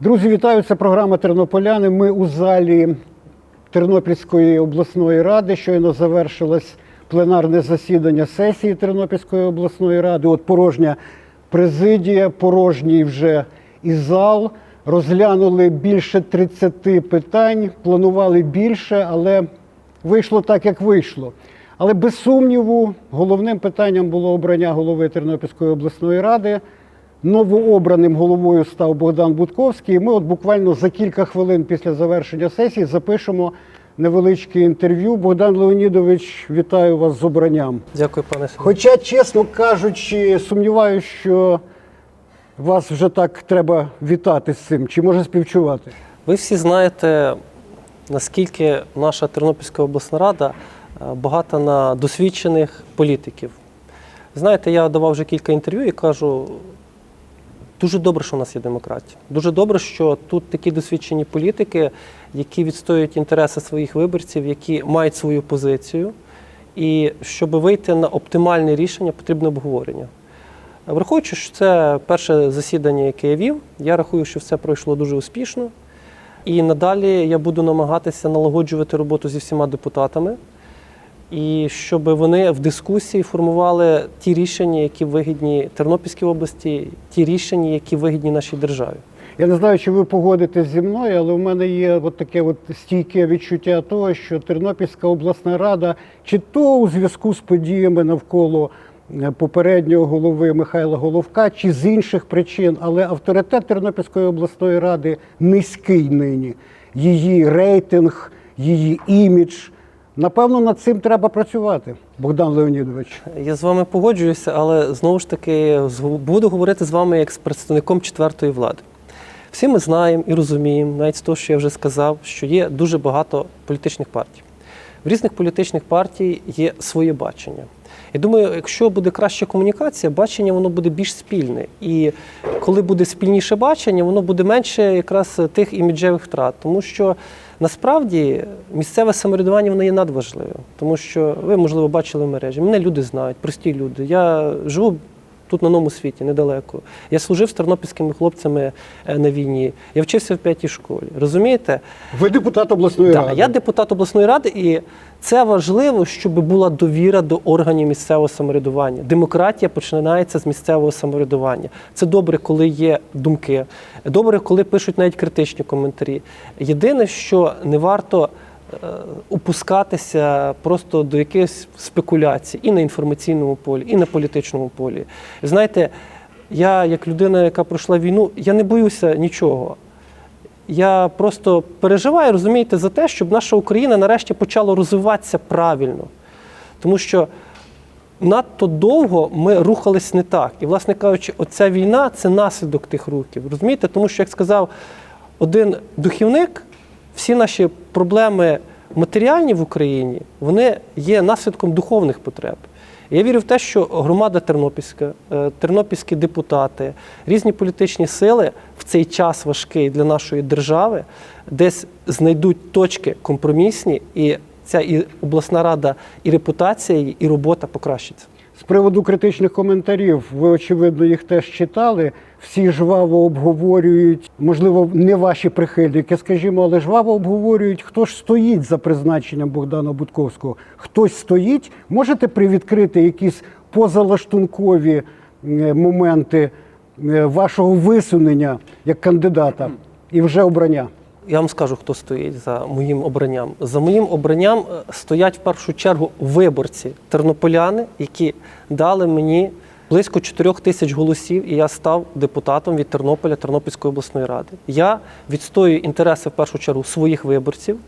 Друзі, вітаю! Це програма Тернополяни. Ми у залі Тернопільської обласної ради. Щойно завершилось пленарне засідання сесії Тернопільської обласної ради. От порожня президія, порожній вже і зал. Розглянули більше 30 питань, планували більше, але вийшло так, як вийшло. Але без сумніву, головним питанням було обрання голови Тернопільської обласної ради. Новообраним головою став Богдан Будковський. І ми от буквально за кілька хвилин після завершення сесії запишемо невеличке інтерв'ю. Богдан Леонідович, вітаю вас з обранням. Дякую, пане Сергію. Хоча, чесно кажучи, сумніваюся, що вас вже так треба вітати з цим, чи може співчувати. Ви всі знаєте, наскільки наша Тернопільська обласна рада е, багата на досвідчених політиків. Знаєте, я давав вже кілька інтерв'ю і кажу, дуже добре, що у нас є демократія. Дуже добре, що тут такі досвідчені політики, які відстоюють інтереси своїх виборців, які мають свою позицію. І щоб вийти на оптимальне рішення, потрібно обговорення. Враховуючи, що це перше засідання, яке я вів, я рахую, що все пройшло дуже успішно. І надалі я буду намагатися налагоджувати роботу зі всіма депутатами, і щоб вони в дискусії формували ті рішення, які вигідні Тернопільській області, ті рішення, які вигідні нашій державі. Я не знаю, чи ви погодитесь зі мною, але в мене є от таке от стійке відчуття того, що Тернопільська обласна рада, чи то у зв'язку з подіями навколо е, попереднього голови Михайла Головка, чи з інших причин, але авторитет Тернопільської обласної ради низький нині. Її рейтинг, її імідж. Напевно, над цим треба працювати, Богдан Леонідович. Я з вами погоджуюся, але знову ж таки буду говорити з вами як з представником четвертої влади. Всі ми знаємо і розуміємо, навіть з того, що я вже сказав, що є дуже багато політичних партій. В різних політичних партій є своє бачення. Я думаю, якщо буде краща комунікація, бачення воно буде більш спільне. І коли буде спільніше бачення, воно буде менше якраз тих іміджевих втрат. Тому що насправді місцеве самоврядування воно є надважливим. Тому що ви, можливо, бачили мережі. Мене люди знають, прості люди. Я живу тут на новому світі, недалеко. Я служив з тернопільськими хлопцями е, на війні. Я вчився в п'ятій школі. Розумієте? Ви депутат обласної Так, ради. я депутат обласної ради, і це важливо, щоб була довіра до органів місцевого самоврядування. Демократія починається з місцевого самоврядування. Це добре, коли є думки. Добре, коли пишуть навіть критичні коментарі. Єдине, що не варто опускатися просто до якихось спекуляцій і на інформаційному полі, і на політичному полі. Знаєте, я, як людина, яка пройшла війну, я не боюся нічого. Я просто переживаю, розумієте, за те, щоб наша Україна нарешті почала розвиватися правильно. Тому що надто довго ми рухались не так. І, власне кажучи, оця війна це наслідок тих рухів. Розумієте? Тому що, як сказав один духівник, всі наші проблеми матеріальні в Україні вони є наслідком духовних потреб. Я вірю в те, що громада Тернопільська, е, тернопільські депутати, різні політичні сили в цей час важкий для нашої держави десь знайдуть точки компромісні, і ця і обласна рада, і репутація, і робота покращиться. Приводу критичних коментарів, ви очевидно їх теж читали. Всі жваво обговорюють, можливо, не ваші прихильники, скажімо, але жваво обговорюють, хто ж стоїть за призначенням Богдана Будковського. Хтось стоїть. Можете привідкрити якісь позалаштункові е, моменти е, вашого висунення як кандидата і вже обрання? Я вам скажу, хто стоїть за моїм обранням. За моїм обранням е, стоять в першу чергу виборці тернополяни, які дали мені близько 4 тисяч голосів, і я став депутатом від Тернополя Тернопільської обласної ради. Я відстоюю інтереси в першу чергу своїх виборців,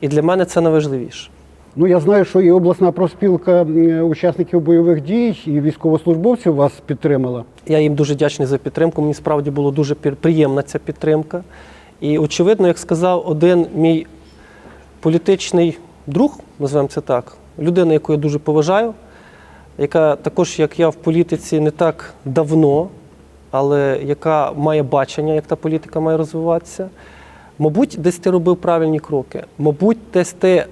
і для мене це найважливіше. Ну, я знаю, що і обласна профспілка е, учасників бойових дій і військовослужбовців вас підтримала. Я їм дуже вдячний за підтримку. Мені справді було дуже приємна ця підтримка. І очевидно, як сказав один мій політичний друг, називаємо це так, людина, яку я дуже поважаю, яка також, як я в політиці, не так давно, але яка має бачення, як та політика має розвиватися. Мабуть, десь ти робив правильні кроки. Мабуть, десь ти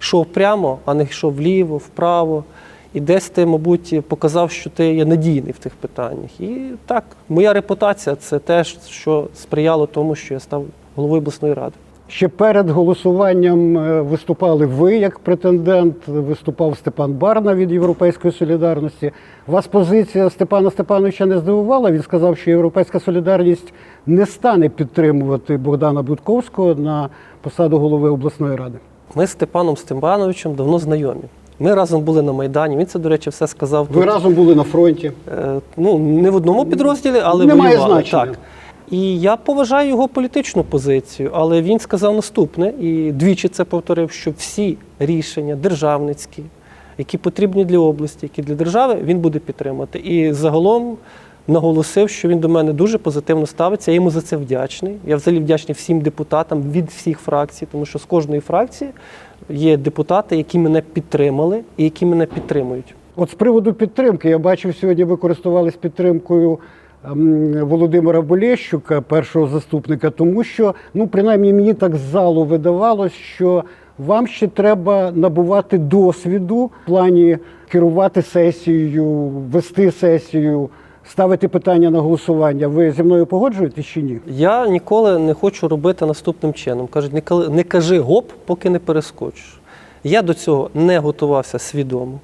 йшов прямо, а не йшов вліво, вправо. І десь ти, мабуть, показав, що ти є надійний в тих питаннях. І так, моя репутація це те, що сприяло тому, що я став головою обласної ради. Ще перед голосуванням е, виступали ви як претендент, виступав Степан Барна від Європейської солідарності. Вас позиція Степана Степановича не здивувала. Він сказав, що Європейська солідарність не стане підтримувати Богдана Будковського на посаду голови обласної ради. Ми з Степаном Степановичем давно знайомі. Ми разом були на Майдані. Він це, до речі, все сказав. Ви тут. разом були на фронті. Е, ну, не в одному підрозділі, але Немає воювали. значення. Так. І я поважаю його політичну позицію, але він сказав наступне, і двічі це повторив, що всі рішення державницькі, які потрібні для області, які для держави, він буде підтримати. І загалом наголосив, що він до мене дуже позитивно ставиться. Я йому за це вдячний. Я взагалі вдячний всім депутатам від всіх фракцій, тому що з кожної фракції є депутати, які мене підтримали і які мене підтримують. От з приводу підтримки, я бачив сьогодні, ви користувались підтримкою ем, Володимира Болєщука, першого заступника, тому що, ну, принаймні, мені так з залу видавалось, що вам ще треба набувати досвіду в плані керувати сесією, вести сесію, ставити питання на голосування. Ви зі мною погоджуєтесь чи ні? Я ніколи не хочу робити наступним чином. Кажуть, не не кажи гоп, поки не перескочиш. Я до цього не готувався свідомо.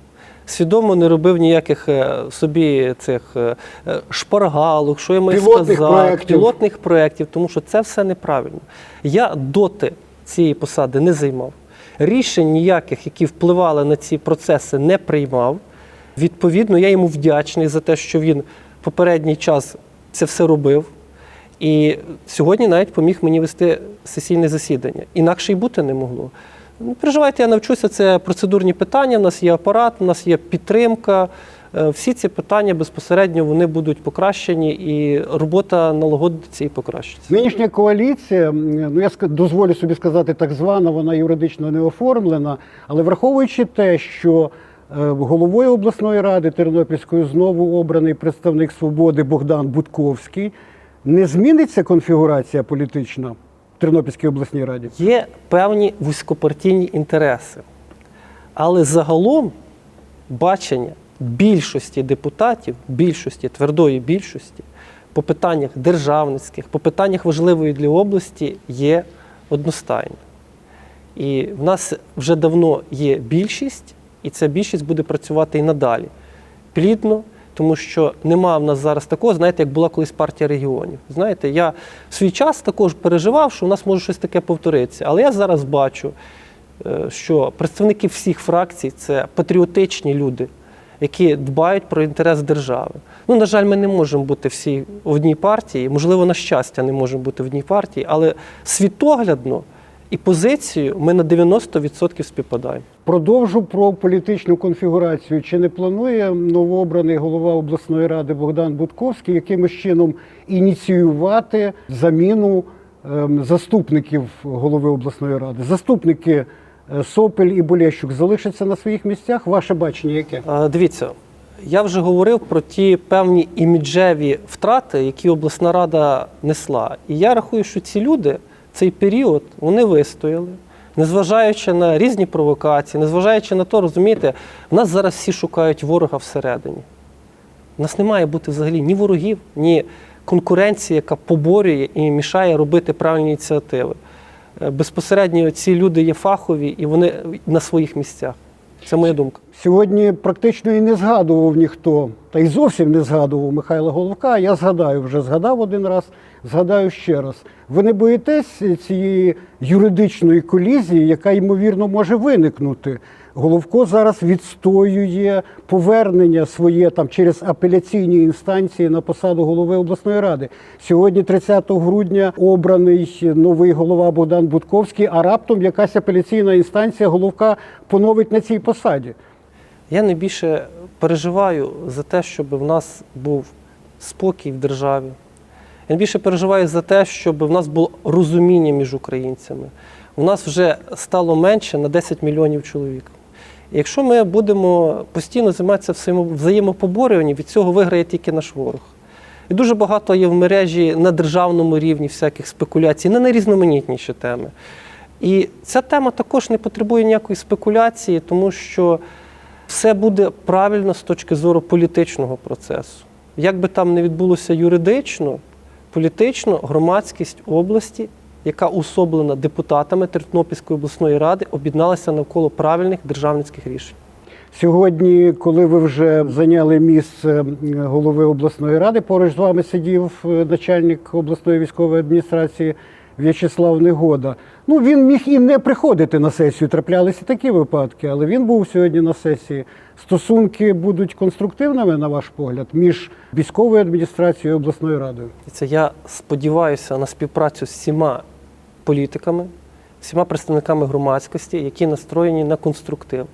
Свідомо не робив ніяких е, собі цих е, е, шпаргалок, що я маю Пілотних сказати, проєктів. пілотних проєктів, тому що це все неправильно. Я доти цієї посади не займав. Рішень ніяких, які впливали на ці процеси, не приймав. Відповідно, я йому вдячний за те, що він попередній час це все робив. І сьогодні навіть поміг мені вести сесійне засідання. Інакше й бути не могло. Не переживайте, я навчуся. Це процедурні питання. У нас є апарат, у нас є підтримка. Е, Всі ці питання безпосередньо вони будуть покращені, і робота налагодиться і покращиться. Нинішня коаліція, ну я дозволю собі сказати, так звана, вона юридично не оформлена, але враховуючи те, що головою обласної ради Тернопільської знову обраний представник свободи Богдан Будковський, не зміниться конфігурація політична в Тернопільській обласній раді? Є певні вузькопартійні інтереси, але загалом бачення більшості депутатів, більшості, твердої більшості по питаннях державницьких, по питаннях важливої для області є одностайне. І в нас вже давно є більшість, і ця більшість буде працювати і надалі плідно, тому що нема в нас зараз такого, знаєте, як була колись партія регіонів. Знаєте, я в свій час також переживав, що у нас може щось таке повторитися. Але я зараз бачу, е, що представники всіх фракцій це патріотичні люди, які дбають про інтерес держави. Ну, на жаль, ми не можемо бути всі в одній партії. Можливо, на щастя, не можемо бути в одній партії, але світоглядно і позицію ми на 90% співпадаємо. Продовжу про політичну конфігурацію. Чи не планує новообраний голова обласної ради Богдан Будковський якимось чином ініціювати заміну ем, заступників голови обласної ради? Заступники е, Сопель і Болєщук залишаться на своїх місцях? Ваше бачення яке? Дивіться, я вже говорив про ті певні іміджеві втрати, які обласна рада несла. І я рахую, що ці люди цей період вони вистояли, незважаючи на різні провокації, незважаючи на то, розумієте, в нас зараз всі шукають ворога всередині. У нас не має бути взагалі ні ворогів, ні конкуренції, яка поборює і мішає робити правильні ініціативи. Е, Безпосередньо ці люди є фахові і вони на своїх місцях. Це моя думка. Сьогодні практично і не згадував ніхто, та й зовсім не згадував Михайла Головка. Я згадаю, вже згадав один раз, згадаю ще раз. Ви не боїтесь цієї юридичної колізії, яка ймовірно може виникнути? Головко зараз відстоює повернення своє там через апеляційні інстанції на посаду голови обласної ради. Сьогодні, 30 грудня, обраний новий голова Богдан Будковський, а раптом якась апеляційна інстанція головка поновить на цій посаді. Я найбільше переживаю за те, щоб в нас був спокій в державі. Я найбільше переживаю за те, щоб в нас було розуміння між українцями. У нас вже стало менше на 10 мільйонів чоловік. Якщо ми будемо постійно займатися взаємо- взаємопоборюванням, від цього виграє тільки наш ворог. І дуже багато є в мережі на державному рівні всяких спекуляцій, на найрізноманітніші теми. І ця тема також не потребує ніякої спекуляції, тому що Все буде правильно з точки зору політичного процесу. Як би там не відбулося юридично, політично громадськість області, яка особлена депутатами Тернопільської обласної ради, об'єдналася навколо правильних державницьких рішень. Сьогодні, коли ви вже зайняли місце голови обласної ради, поруч з вами сидів е, начальник обласної військової адміністрації В'ячеслав Негода. Ну він міг і не приходити на сесію. Траплялися такі випадки, але він був сьогодні на сесії. Стосунки будуть конструктивними, на ваш погляд, між військовою адміністрацією і обласною радою. Це я сподіваюся на співпрацю з всіма політиками, всіма представниками громадськості, які настроєні на конструктив.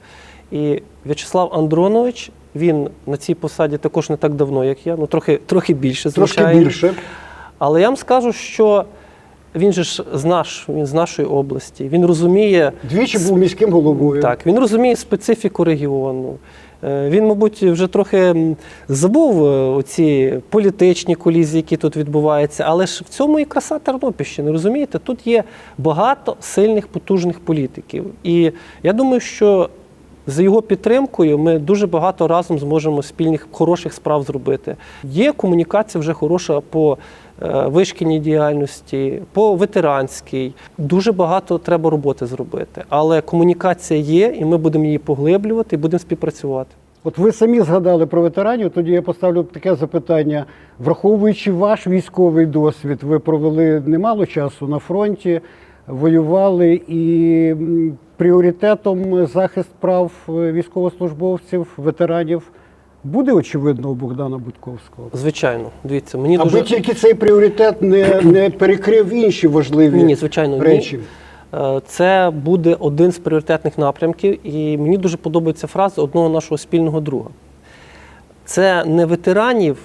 І В'ячеслав Андронович, він на цій посаді також не так давно, як я, ну трохи, трохи більше, звичайно. більше. Але я вам скажу, що він же ж з, наш, він з нашої області, він розуміє. Двічі був міським головою. Так, він розуміє специфіку регіону. Е, Він, мабуть, вже трохи забув е, оці політичні колізії, які тут відбуваються, але ж в цьому і краса Тернопільщини. Розумієте, тут є багато сильних, потужних політиків. І я думаю, що за його підтримкою ми дуже багато разом зможемо спільних хороших справ зробити. Є комунікація вже хороша по вишкільній діяльності, по ветеранській. Дуже багато треба роботи зробити. Але комунікація є, і ми будемо її поглиблювати і будемо співпрацювати. От ви самі згадали про ветеранів. Тоді я поставлю таке запитання. Враховуючи ваш військовий досвід, ви провели немало часу на фронті, воювали і пріоритетом захист прав е, військовослужбовців, ветеранів буде очевидно у Богдана Будковського. Звичайно, дивіться, мені Аби дуже тільки цей пріоритет не, не перекрив інші важливі ні, ні, звичайно, речі. ні. Е, Це буде один з пріоритетних напрямків, і мені дуже подобається фраза одного нашого спільного друга. Це не ветеранів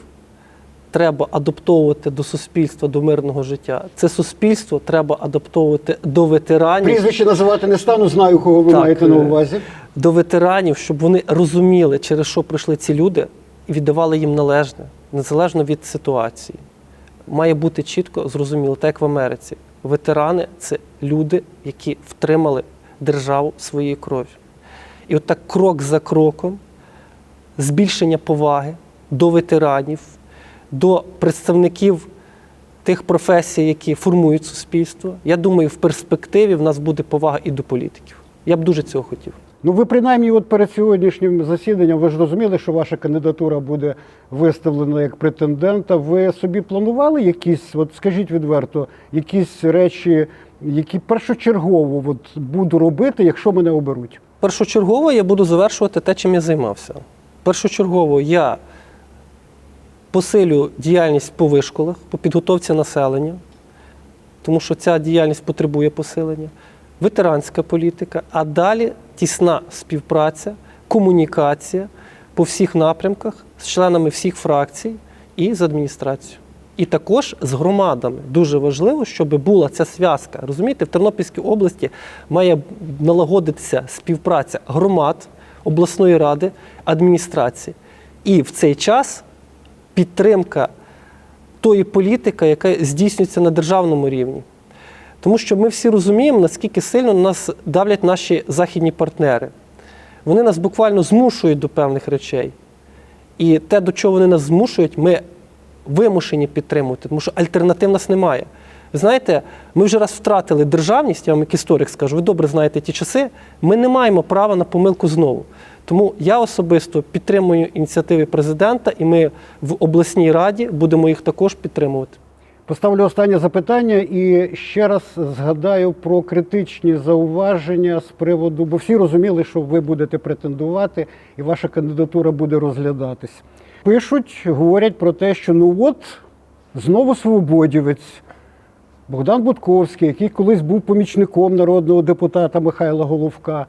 треба адаптовувати до суспільства, до мирного життя. Це суспільство треба адаптовувати до ветеранів. Прізвище називати не стану, знаю, кого ви Так, маєте на е, увазі. До ветеранів, щоб вони розуміли, через що прийшли ці люди, і віддавали їм належне, незалежно від ситуації. Має бути чітко зрозуміло, так як в Америці. Ветерани це люди, які втримали державу своєю кров'ю. І от так крок за кроком, збільшення поваги до ветеранів, до представників тих професій, які формують суспільство. Я думаю, в перспективі в нас буде повага і до політиків. Я б дуже цього хотів. Ну, ви принаймні, от перед сьогоднішнім засіданням, ви ж розуміли, що ваша кандидатура буде виставлена як претендента. Ви собі планували якісь, от скажіть відверто, якісь речі, які першочергово от, буду робити, якщо мене оберуть? Першочергово я буду завершувати те, чим я займався. Першочергово я посилю діяльність по вишколах, по підготовці населення, тому що ця діяльність потребує посилення, ветеранська політика, а далі тісна співпраця, комунікація по всіх напрямках з членами всіх фракцій і з адміністрацією. І також з громадами дуже важливо, щоб була ця зв'язка. Розумієте, в Тернопільській області має налагодитися співпраця громад, обласної ради, адміністрації. І в цей час підтримка тої політики, яка здійснюється на державному рівні. Тому що ми всі розуміємо, наскільки сильно нас давлять наші західні партнери. Вони нас буквально змушують до певних речей. І те, до чого вони нас змушують, ми вимушені підтримувати, тому що альтернатив нас немає. Ви знаєте, ми вже раз втратили державність, я вам як історик скажу, ви добре знаєте ті часи, ми не маємо права на помилку знову. Тому я особисто підтримую ініціативи президента, і ми в обласній раді будемо їх також підтримувати. Поставлю останнє запитання і ще раз згадаю про критичні зауваження з приводу, бо всі розуміли, що ви будете претендувати і ваша кандидатура буде розглядатись. Пишуть, говорять про те, що ну от знову свободівець Богдан Будковський, який колись був помічником народного депутата Михайла Головка.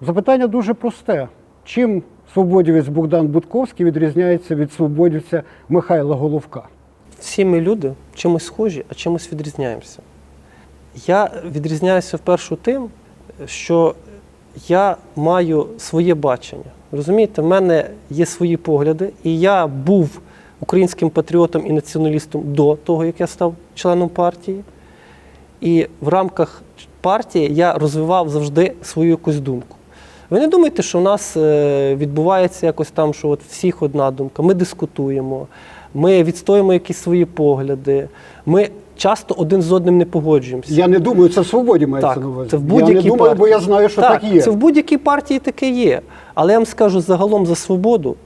Запитання дуже просте: чим свободівець Богдан Будковський відрізняється від свободівця Михайла Головка? Всі ми люди чимось схожі, а чимось відрізняємося. Я відрізняюся вперше тим, що я маю своє бачення. Розумієте, в мене є свої погляди, і я був українським патріотом і націоналістом до того, як я став членом партії. І в рамках партії я розвивав завжди свою якусь думку. Ви не думайте, що в нас е, відбувається якось там, що от всіх одна думка. Ми дискутуємо, ми відстоюємо якісь свої погляди. Ми часто один з одним не погоджуємося. Я не думаю, це в свободі мається Так, на увазі. це в будь-якій не думаю, партії. бо я знаю, що так, є. Це в будь-якій партії таке є. Але я вам скажу загалом за свободу.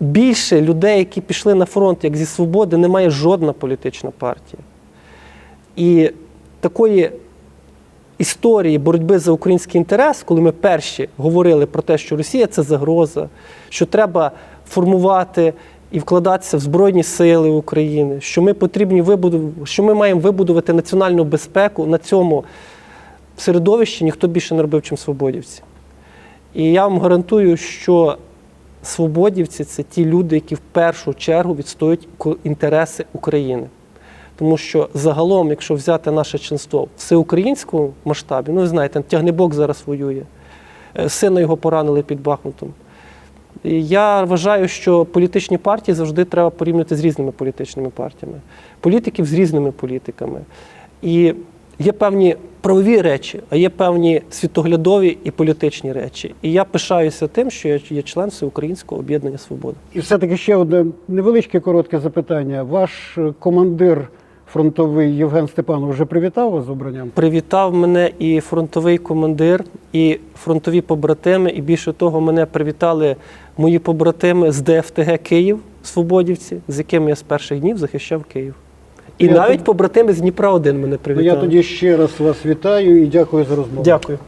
Більше людей, які пішли на фронт, як зі свободи, немає жодна політична партія. І такої історії боротьби за український інтерес, коли ми перші говорили про те, що Росія це загроза, що треба формувати і вкладатися в Збройні Сили України, що ми потрібні вибудов... що ми маємо вибудувати національну безпеку на цьому середовищі ніхто більше не робив, чим свободівці. І я вам гарантую, що свободівці це ті люди, які в першу чергу відстоюють інтереси України. Тому що загалом, якщо взяти наше членство в всеукраїнському масштабі, ну ви знаєте, тягнебок зараз воює, е, сина його поранили під Бахмутом. Я вважаю, що політичні партії завжди треба порівняти з різними політичними партіями, політиків з різними політиками. І є певні правові речі, а є певні світоглядові і політичні речі. І я пишаюся тим, що я є член Всеукраїнського об'єднання Свобода. І все-таки ще одне невеличке коротке запитання. Ваш командир фронтовий Євген Степанов вже привітав вас з обранням? Привітав мене і фронтовий командир, і фронтові побратими. І більше того, мене привітали мої побратими з ДФТГ Київ, Свободівці, з якими я з перших днів захищав Київ. І Я навіть тоді... побратими з Дніпра 1 мене Ну, привітали. я тоді ще раз вас вітаю і дякую за розмову. Дякую.